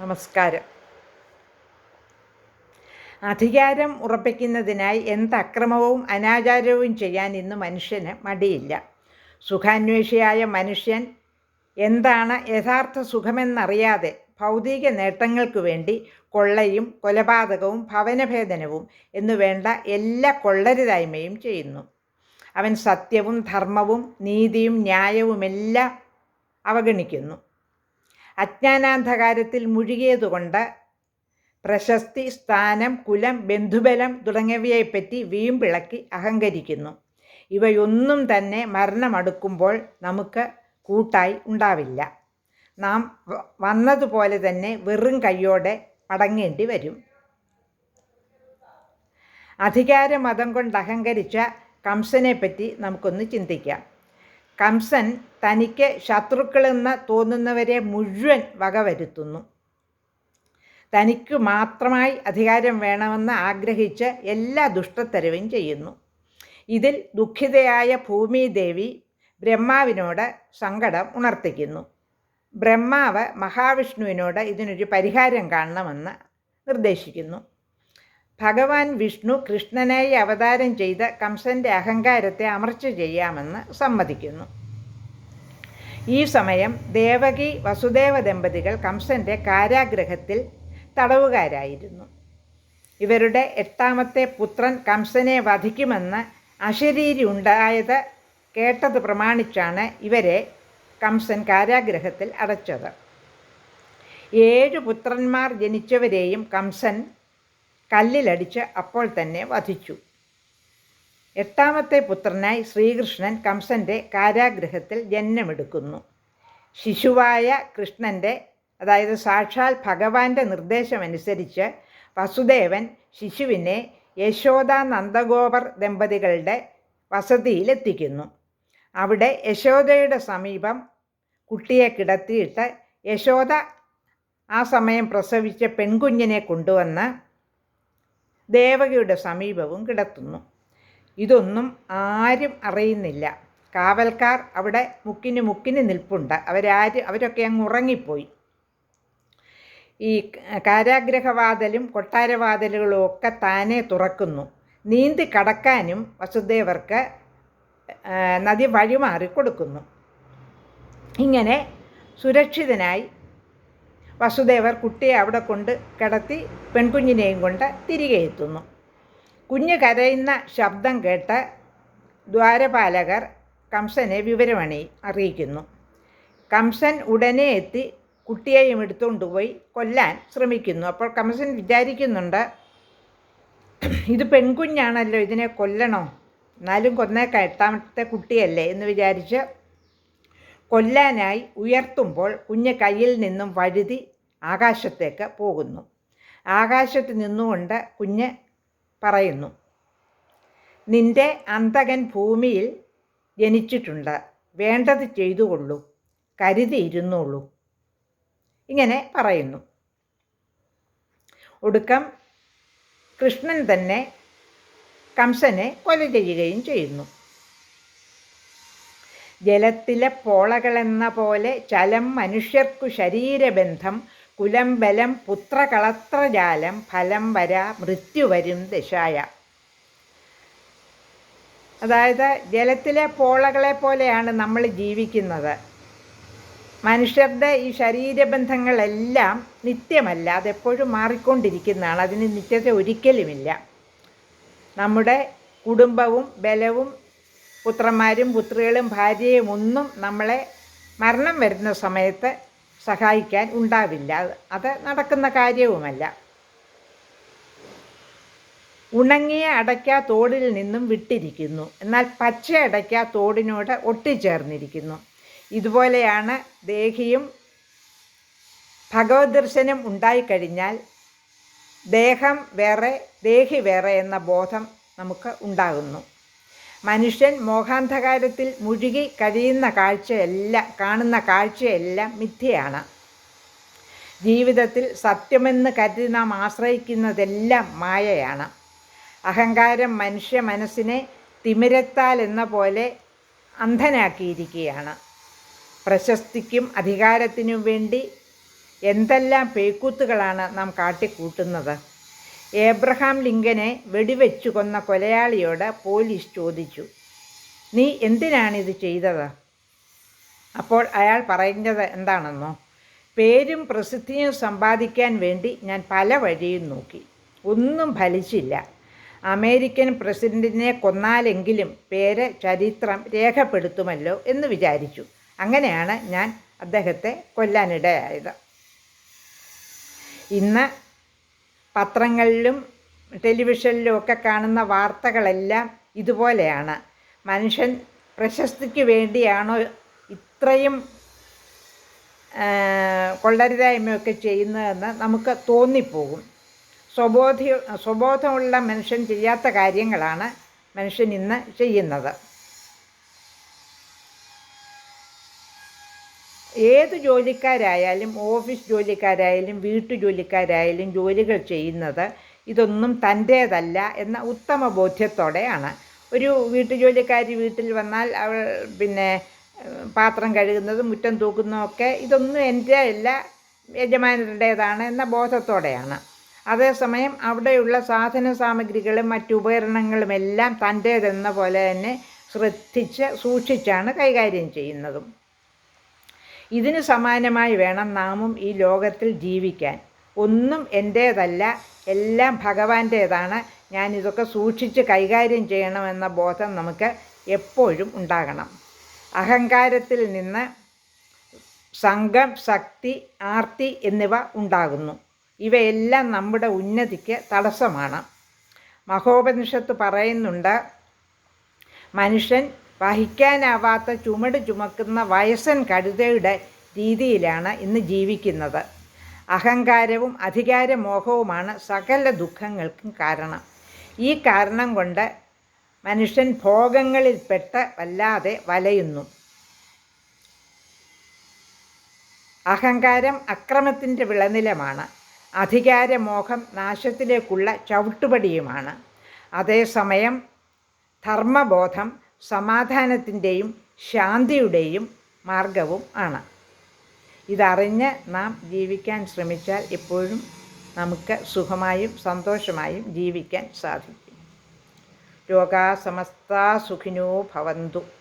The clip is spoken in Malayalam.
നമസ്കാരം. അധികാരം ഉറപ്പിക്കുന്നതിനായി എന്ത് അക്രമവും അനാചാരവും ചെയ്യാൻ ഇന്ന് മനുഷ്യന് മടിയില്ല. സുഖാന്വേഷിയായ മനുഷ്യൻ എന്താണ് യഥാർത്ഥ സുഖമെന്നറിയാതെ ഭൗതിക നേട്ടങ്ങൾക്ക് വേണ്ടി കൊള്ളയും കൊലപാതകവും ഭവനഭേദനവും എന്നു വേണ്ട എല്ലാ കൊള്ളരുതായ്മയും ചെയ്യുന്നു. അവൻ സത്യവും ധർമ്മവും നീതിയും ന്യായവുമെല്ലാം അവഗണിക്കുന്നു. അജ്ഞാനാന്ധകാരത്തിൽ മുഴുകിയതുകൊണ്ട് പ്രശസ്തി സ്ഥാനം കുലം ബന്ധുബലം തുടങ്ങിയവയെപ്പറ്റി വീമ്പിളക്കി അഹങ്കരിക്കുന്നു. ഇവയൊന്നും തന്നെ മരണമടുക്കുമ്പോൾ നമുക്ക് കൂട്ടായി ഉണ്ടാവില്ല. നാം വന്നതുപോലെ തന്നെ വെറും കൈയോടെ മടങ്ങേണ്ടി വരും. അധികാരമതം കൊണ്ട് അഹങ്കരിച്ച കംസനെപ്പറ്റി നമുക്കൊന്ന് ചിന്തിക്കാം. കംസൻ തനിക്ക് ശത്രുക്കളെന്ന് തോന്നുന്നവരെ മുഴുവൻ വകവരുത്തുന്നു തനിക്ക് മാത്രമായി അധികാരം വേണമെന്ന് ആഗ്രഹിച്ച് എല്ലാ ദുഷ്ടത്തരവും ചെയ്യുന്നു. ഇതിൽ ദുഃഖിതയായ ഭൂമിദേവി ബ്രഹ്മാവിനോട് സങ്കടം ഉണർത്തിക്കുന്നു. ബ്രഹ്മാവ് മഹാവിഷ്ണുവിനോട് ഇതിനൊരു പരിഹാരം കാണണമെന്ന് നിർദ്ദേശിക്കുന്നു. ഭഗവാൻ വിഷ്ണു കൃഷ്ണനായി അവതാരം ചെയ്ത് കംസന്റെ അഹങ്കാരത്തെ അമർച്ച ചെയ്യാമെന്ന് സമ്മതിക്കുന്നു. ഈ സമയം ദേവകി വസുദേവ ദമ്പതികൾ കംസന്റെ കാരാഗ്രഹത്തിൽ തടവുകാരായിരുന്നു. ഇവരുടെ എട്ടാമത്തെ പുത്രൻ കംസനെ വധിക്കുമെന്ന് അശരീരി ഉണ്ടായത് കേട്ടത് പ്രമാണിച്ചാണ് ഇവരെ കംസൻ കാരാഗ്രഹത്തിൽ അടച്ചത്. ഏഴ് പുത്രന്മാർ ജനിച്ചവരെയും കംസൻ കല്ലിലടിച്ച് അപ്പോൾ തന്നെ വധിച്ചു. എട്ടാമത്തെ പുത്രനായി ശ്രീകൃഷ്ണൻ കംസന്റെ കാരാഗ്രഹത്തിൽ ജന്മമെടുക്കുന്നു. ശിശുവായ കൃഷ്ണന്റെ അതായത് സാക്ഷാൽ ഭഗവാന്റെ നിർദ്ദേശമനുസരിച്ച് വസുദേവൻ ശിശുവിനെ യശോദാ നന്ദഗോപർ ദമ്പതികളുടെ വസതിയിലെത്തിക്കുന്നു. അവിടെ യശോദയുടെ സമീപം കുട്ടിയെ കിടത്തിയിട്ട് യശോദ ആ സമയം പ്രസവിച്ച പെൺകുഞ്ഞിനെ കൊണ്ടുവന്ന് ദേവകിയുടെ സമീപവും കിടത്തുന്നു. ഇതൊന്നും ആരും അറിയുന്നില്ല. കാവൽക്കാർ അവിടെ മുക്കിന് മുക്കിന് നിൽപ്പുണ്ട്. അവരാര് അവരൊക്കെ അങ്ങ് ഉറങ്ങിപ്പോയി. ഈ കാരാഗ്രഹവാതിലും കൊട്ടാരവാതിലുകളും ഒക്കെ താനെ തുറക്കുന്നു. നീന്തി കടക്കാനും വസുദേവർക്ക് നദി വഴിമാറി കൊടുക്കുന്നു. ഇങ്ങനെ സുരക്ഷിതനായി വസുദേവർ കുട്ടിയെ അവിടെ കൊണ്ട് കിടത്തി പെൺകുഞ്ഞിനെയും കൊണ്ട് തിരികെ എത്തുന്നു. കുഞ്ഞ് കരയുന്ന ശബ്ദം കേട്ട് ദ്വാരപാലകർ കംസനെ വിവരമണി അറിയിക്കുന്നു. കംസൻ ഉടനെ എത്തി കുട്ടിയെയും എടുത്തുകൊണ്ട് പോയി കൊല്ലാൻ ശ്രമിക്കുന്നു. അപ്പോൾ കംസൻ വിചാരിക്കുന്നുണ്ട് ഇത് പെൺകുഞ്ഞാണല്ലോ ഇതിനെ കൊല്ലണോ? എന്നാലും കൊന്നേക്കാം എട്ടാമത്തെ കുട്ടിയല്ലേ? എന്ന് വിചാരിച്ച് കൊല്ലാനായി ഉയർത്തുമ്പോൾ കുഞ്ഞ് കയ്യിൽ നിന്നും വഴുതി ആകാശത്തേക്ക് പോകുന്നു. ആകാശത്ത് നിന്നുകൊണ്ട് കുഞ്ഞ് പറയുന്നു നിന്റെ അന്തകൻ ഭൂമിയിൽ ജനിച്ചിട്ടുണ്ട്. വേണ്ടത് ചെയ്തുകൊള്ളൂ. കരുതിയിരുന്നുള്ളൂ ഇങ്ങനെ പറയുന്നു. ഒടുക്കം കൃഷ്ണൻ തന്നെ കംസനെ കൊല ചെയ്യുകയും ചെയ്യുന്നു. ജലത്തിലെ പോളകളെന്ന പോലെ ചലം മനുഷ്യർക്കു ശരീരബന്ധം കുലം ബലം പുത്രകളത്രജാലം ഫലം വരാ മൃത്യു വരും ദശായ. അതായത് ജലത്തിലെ പോളകളെ പോലെയാണ് നമ്മൾ ജീവിക്കുന്നത്. മനുഷ്യരുടെ ഈ ശരീരബന്ധങ്ങളെല്ലാം നിത്യമല്ല അതെപ്പോഴും മാറിക്കൊണ്ടിരിക്കുന്നതാണ്. അതിന് നിത്യത ഒരിക്കലുമില്ല. നമ്മുടെ കുടുംബവും ബലവും പുത്രന്മാരും പുത്രികളും ഭാര്യയും ഒന്നും നമ്മളെ മരണം വരുന്ന സമയത്ത് സഹായിക്കാൻ ഉണ്ടാവില്ല. അത് നടക്കുന്ന കാര്യവുമല്ല. ഉണങ്ങിയ അടയ്ക്ക തോടിൽ നിന്നും വിട്ടിരിക്കുന്നു. എന്നാൽ പച്ച അടയ്ക്ക തോടിനോട് ഒട്ടിച്ചേർന്നിരിക്കുന്നു. ഇതുപോലെയാണ് ദേഹിയും ഭഗവത് ദർശനം ഉണ്ടായിക്കഴിഞ്ഞാൽ ദേഹം വേറെ ദേഹി വേറെ എന്ന ബോധം നമുക്ക് ഉണ്ടാകുന്നു. മനുഷ്യൻ മോഹാന്ധകാരത്തിൽ മുഴുകി കഴിയുന്ന കാഴ്ചയെല്ലാം കാണുന്ന കാഴ്ചയെല്ലാം മിഥ്യയാണ്. ജീവിതത്തിൽ സത്യമെന്ന് കരുതി നാം ആശ്രയിക്കുന്നതെല്ലാം മായയാണ്. അഹങ്കാരം മനുഷ്യ മനസ്സിനെ തിമിരത്താൽ എന്ന പോലെ അന്ധനാക്കിയിരിക്കുകയാണ്. പ്രശസ്തിക്കും അധികാരത്തിനും വേണ്ടി എന്തെല്ലാം പേക്കൂത്തുകളാണ് നാം കാട്ടിക്കൂട്ടുന്നത്? ഏബ്രഹാം ലിങ്കനെ വെടിവെച്ചു കൊന്ന കൊലയാളിയോട് പോലീസ് ചോദിച്ചു നീ എന്തിനാണിത് ചെയ്തത്? അപ്പോൾ അയാൾ പറയുന്നത് എന്താണെന്നോ പേരും പ്രസിദ്ധിയും സമ്പാദിക്കാൻ വേണ്ടി ഞാൻ പല വഴിയും നോക്കി. ഒന്നും ഫലിച്ചില്ല. അമേരിക്കൻ പ്രസിഡന്റിനെ കൊന്നാലെങ്കിലും പേര് ചരിത്രം രേഖപ്പെടുത്തുമല്ലോ എന്ന് വിചാരിച്ചു. അങ്ങനെയാണ് ഞാൻ അദ്ദേഹത്തെ കൊല്ലാനിടയായത്. ഇന്ന് പത്രങ്ങളിലും ടെലിവിഷനിലും ഒക്കെ കാണുന്ന വാർത്തകളെല്ലാം ഇതുപോലെയാണ്. മനുഷ്യൻ പ്രശസ്തിക്ക് വേണ്ടിയാണോ ഇത്രയും കൊള്ളരുതായ്മയൊക്കെ ചെയ്യുന്നതെന്ന് നമുക്ക് തോന്നിപ്പോകും. സ്വബോധി സ്വബോധമുള്ള മനുഷ്യൻ ചെയ്യാത്ത കാര്യങ്ങളാണ് മനുഷ്യൻ ഇന്ന് ചെയ്യുന്നത്. ഏത് ജോലിക്കാരായാലും ഓഫീസ് ജോലിക്കാരായാലും വീട്ടു ജോലിക്കാരായാലും ജോലികൾ ചെയ്യുന്നത് ഇതൊന്നും തന്റേതല്ല എന്ന ഉത്തമ ബോധ്യത്തോടെയാണ്. ഒരു വീട്ടു വീട്ടുജോലിക്കാരി വീട്ടിൽ വന്നാൽ അവൾ പിന്നെ പാത്രം കഴുകുന്നതും മുറ്റം തൂക്കുന്നതൊക്കെ ഇതൊന്നും എന്റെ അല്ല യജമാനരുടേതാണ് എന്ന ബോധത്തോടെയാണ്. അതേസമയം അവിടെയുള്ള സാധന സാമഗ്രികളും മറ്റു ഉപകരണങ്ങളുമെല്ലാം തന്റേതെന്ന പോലെ തന്നെ ശ്രദ്ധിച്ച് സൂക്ഷിച്ചാണ് കൈകാര്യം ചെയ്യുന്നതും. ഇതിന് സമാനമായി വേണം നാമും ഈ ലോകത്തിൽ ജീവിക്കാൻ. ഒന്നും എന്റേതല്ല എല്ലാം ഭഗവാന്റേതാണ്. ഞാനിതൊക്കെ സൂക്ഷിച്ച് കൈകാര്യം ചെയ്യണമെന്ന ബോധം നമുക്ക് എപ്പോഴും ഉണ്ടാകണം. അഹങ്കാരത്തിൽ നിന്ന് സംഘം ശക്തി ആർത്തി എന്നിവ ഉണ്ടാകുന്നു. ഇവയെല്ലാം നമ്മുടെ ഉന്നതിക്ക് തടസ്സമാണ്. മഹോപനിഷത്ത് പറയുന്നുണ്ട് മനുഷ്യൻ വഹിക്കാനാവാത്ത ചുമട് ചുമക്കുന്ന വയസ്സൻ കഴുതയുടെ രീതിയിലാണ് ഇന്ന് ജീവിക്കുന്നത്. അഹങ്കാരവും അധികാരമോഹവുമാണ് സകല ദുഃഖങ്ങൾക്കും കാരണം. ഈ കാരണം കൊണ്ട് മനുഷ്യൻ ഭോഗങ്ങളിൽപ്പെട്ട് വല്ലാതെ വലയുന്നു. അഹങ്കാരം അക്രമത്തിന്റെ വിളനിലമാണ്. അധികാരമോഹം നാശത്തിലേക്കുള്ള ചവിട്ടുപടിയുമാണ്. അതേസമയം ധർമ്മബോധം സമാധാനത്തിന്റെയും ശാന്തിയുടെയും മാർഗവും ആണ്. ഇതറിഞ്ഞ് നാം ജീവിക്കാൻ ശ്രമിച്ചാൽ എപ്പോഴും നമുക്ക് സുഖമായും സന്തോഷമായും ജീവിക്കാൻ സാധിക്കും. ലോകാ സുഖിനോ ഭവന്തു.